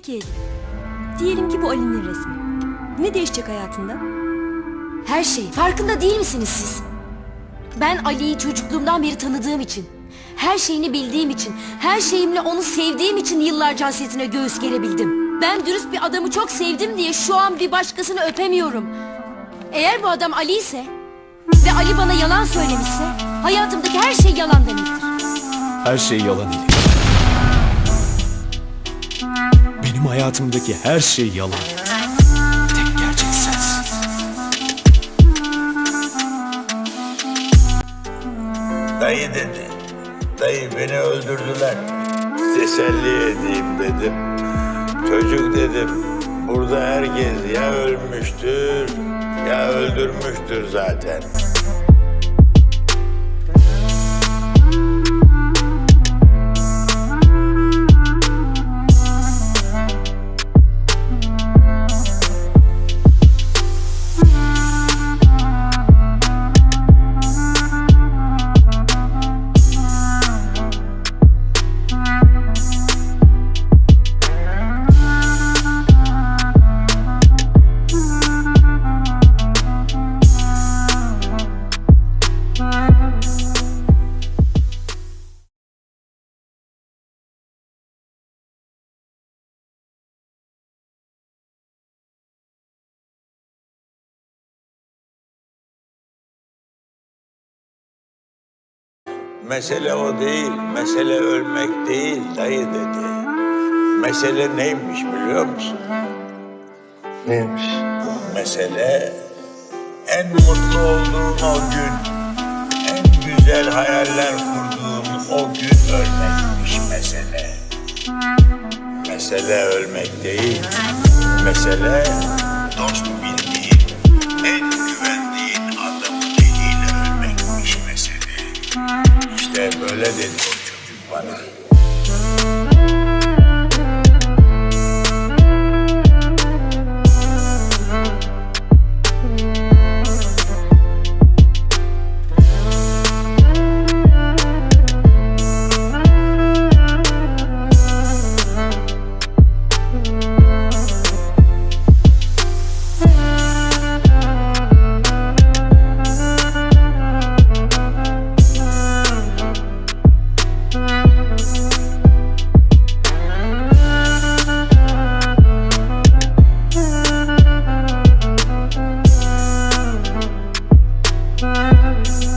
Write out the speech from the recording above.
Peki Elif. Diyelim ki bu Ali'nin resmi. Ne değişecek hayatında? Her şey. Farkında değil misiniz siz? Ben Ali'yi çocukluğumdan beri tanıdığım için, her şeyini bildiğim için, her şeyimle onu sevdiğim için yıllarca hasretine göğüs gerebildim. Ben dürüst bir adamı çok sevdim diye şu an bir başkasını öpemiyorum. Eğer bu adam Ali ise ve Ali bana yalan söylemişse hayatımdaki her şey yalan demektir. Her şey yalan Elif. Hayatımdaki her şey yalan. Tek gerçek sensin. Dayı dedi. Dayı beni öldürdüler. Teselli edeyim dedim. Çocuk dedim. Burada herkes ya ölmüştür ya öldürmüştür zaten. Mesele o değil, mesele ölmek değil dayı dedi. Mesele neymiş biliyor musun? Neymiş? Mesele en mutlu olduğum o gün, en güzel hayaller kurduğum o gün ölmekmiş mesele. Mesele ölmek değil, mesele dost bildiğin, 完了。love.